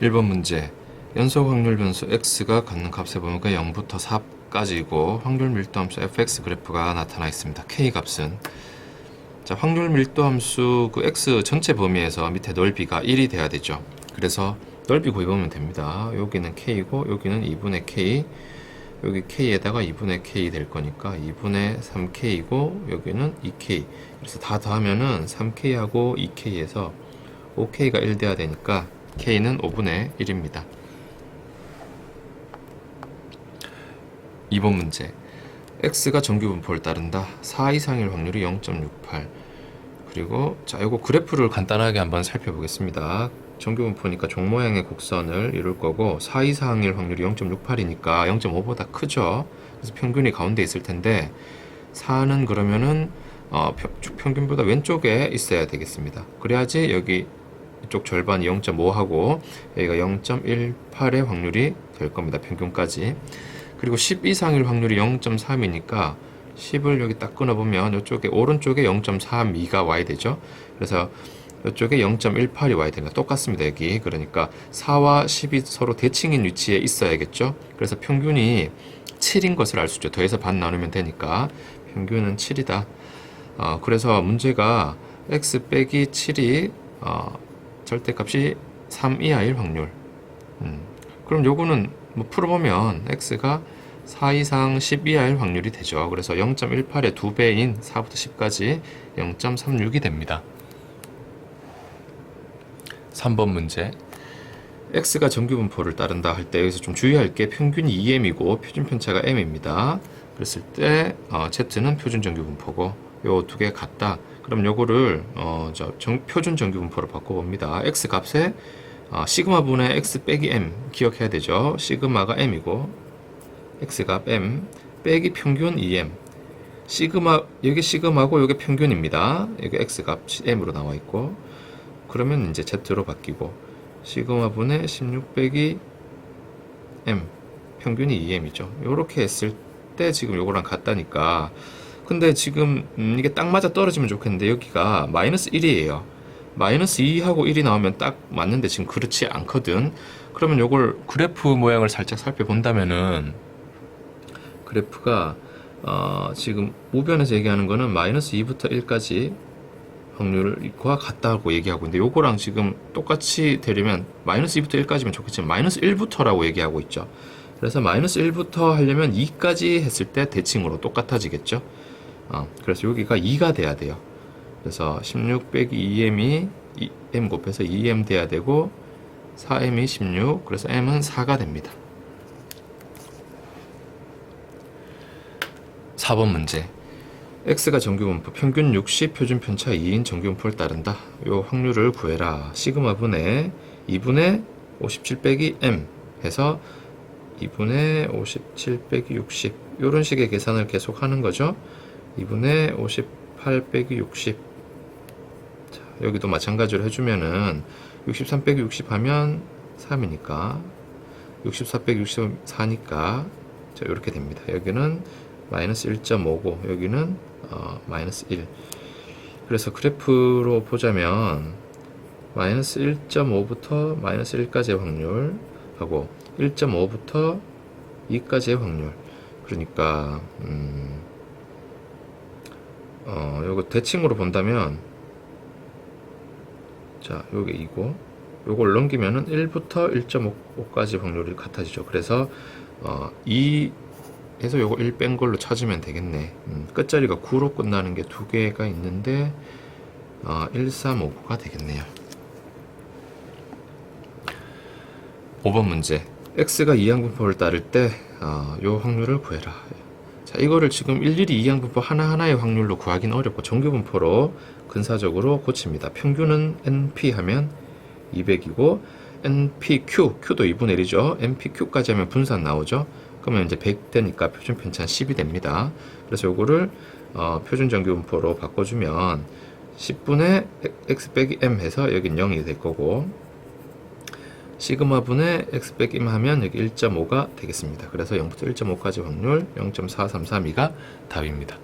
1번 문제 연속 확률 변수 x가 갖는 값의 범위가 0부터 4까지이고 확률 밀도 함수 fx 그래프가 나타나 있습니다. k 값은 자, 확률 밀도 함수 그 x 전체 범위에서 밑에 넓이가 1이 돼야 되죠. 그래서 넓이 구해보면 됩니다. 여기는 k고 여기는 2분의 k 여기 k에다가 2분의 k 될 거니까 2분의 3k이고 여기는 2k 그래서 다 더하면은 3k하고 2k에서 5k가 1 돼야 되니까 k는 5분의 1입니다. 2번 문제 x가 정규 분포를 따른다. 4 이상일 확률이 0.68 그리고 자 이거 그래프를 간단하게 한번 살펴보겠습니다. 정규 분포니까 종 모양의 곡선을 이룰 거고 4 이상일 확률이 0.68이니까 0.5보다 크죠. 그래서 평균이 가운데 있을 텐데 4는 그러면은 어, 평, 평균보다 왼쪽에 있어야 되겠습니다. 그래야지 여기 이쪽 절반이 0.5하고 여기가 0.18의 확률이 될 겁니다. 평균까지. 그리고 10 이상일 확률이 0.3이니까 10을 여기 딱 끊어보면 이쪽에 오른쪽에 0.32가 와야 되죠. 그래서 이쪽에 0.18이 와야 됩니다. 똑같습니다. 여기 그러니까 4와 10이 서로 대칭인 위치에 있어야겠죠. 그래서 평균이 7인 것을 알 수 있죠. 더해서 반 나누면 되니까 평균은 7이다. 어, 그래서 문제가 x 빼기 7이 어, 절대값이 3 이하일 확률. 음, 그럼 요거는 뭐 풀어보면 x가 4 이상 10 이하일 확률이 되죠. 그래서 0.18의 두 배인 4부터 10까지 0.36이 됩니다. 3번 문제. x가 정규 분포를 따른다 할 때 여기서 좀 주의할 게 평균이 2m이고 표준 편차가 m입니다. 그랬을 때 어, z는 표준 정규 분포고 요 두 개 같다. 그럼 요거를 어, 저 정, 표준 정규 분포로 바꿔봅니다. x 값에 어, 시그마 분의 x 빼기 m 기억해야 되죠. 시그마가 m이고 x 값 m 빼기 평균 2m 시그마 여기 시그마고 여기 평균입니다. 여기 x 값이 m으로 나와 있고 그러면 이제 z로 바뀌고 시그마 분의 16 빼기 m 평균이 2m이죠. 요렇게 했을 때 지금 요거랑 같다니까 근데 지금 음, 이게 딱 맞아 떨어지면 좋겠는데 여기가 마이너스 1이에요. 마이너스 2하고 1이 나오면 딱 맞는데 지금 그렇지 않거든. 그러면 요걸 그래프 모양을 살짝 살펴본다면은 그래프가 어, 지금 우변에서 얘기하는 거는 마이너스 2부터 1까지 확률과 같다고 얘기하고 있는데 요거랑 지금 똑같이 되려면 마이너스 2부터 1까지면 좋겠지만 마이너스 1부터라고 얘기하고 있죠. 그래서 마이너스 1부터 하려면 2까지 했을 때 대칭으로 똑같아지겠죠. 어, 그래서 여기가 2가 돼야 돼요. 그래서 16 빼기 2m이 m 곱해서 2m 돼야 되고 4m이 16 그래서 m은 4가 됩니다. 4번 문제 x가 정규분포 평균 60 표준 편차 2인 정규분포를 따른다. 요 확률을 구해라. 시그마 분의 2분의 57 빼기 m 해서 2분의 57 빼기 60 요런 식의 계산을 계속 하는 거죠. 2분의 58 빼기 60 자, 여기도 마찬가지로 해주면은 63 빼기 60 하면 3이니까 64 빼기 64니까 자 이렇게 됩니다. 여기는 마이너스 1.5고 여기는 어, 마이너스 1 그래서 그래프로 보자면 마이너스 1.5부터 마이너스 1까지의 확률 하고 1.5부터 2까지의 확률. 그러니까 음, 어, 요거 대칭으로 본다면 자, 요게 2고 요걸 넘기면은 1부터 1.5까지 확률이 같아지죠. 그래서 어, 2에서 요거 1 뺀 걸로 찾으면 되겠네. 음, 끝자리가 9로 끝나는 게 두 개가 있는데 어, 1359가 되겠네요. 5번 문제. x가 이항분포를 따를 때, 어, 요 확률을 구해라. 자, 이거를 지금 일일이 이항분포 하나하나의 확률로 구하기는 어렵고 정규분포로 근사적으로 고칩니다. 평균은 NP 하면 200이고 NPQ, Q도 2분의 1이죠. NPQ까지 하면 분산 나오죠. 그러면 이제 100 되니까 표준 편차는 10이 됩니다. 그래서 요거를 어, 표준 정규분포로 바꿔주면 10분의 x 빼기 m 해서 여긴 0이 될 거고 시그마 분의 x 빼기 m 하면 여기 1.5가 되겠습니다. 그래서 0부터 1.5까지 확률 0.4332가 답입니다.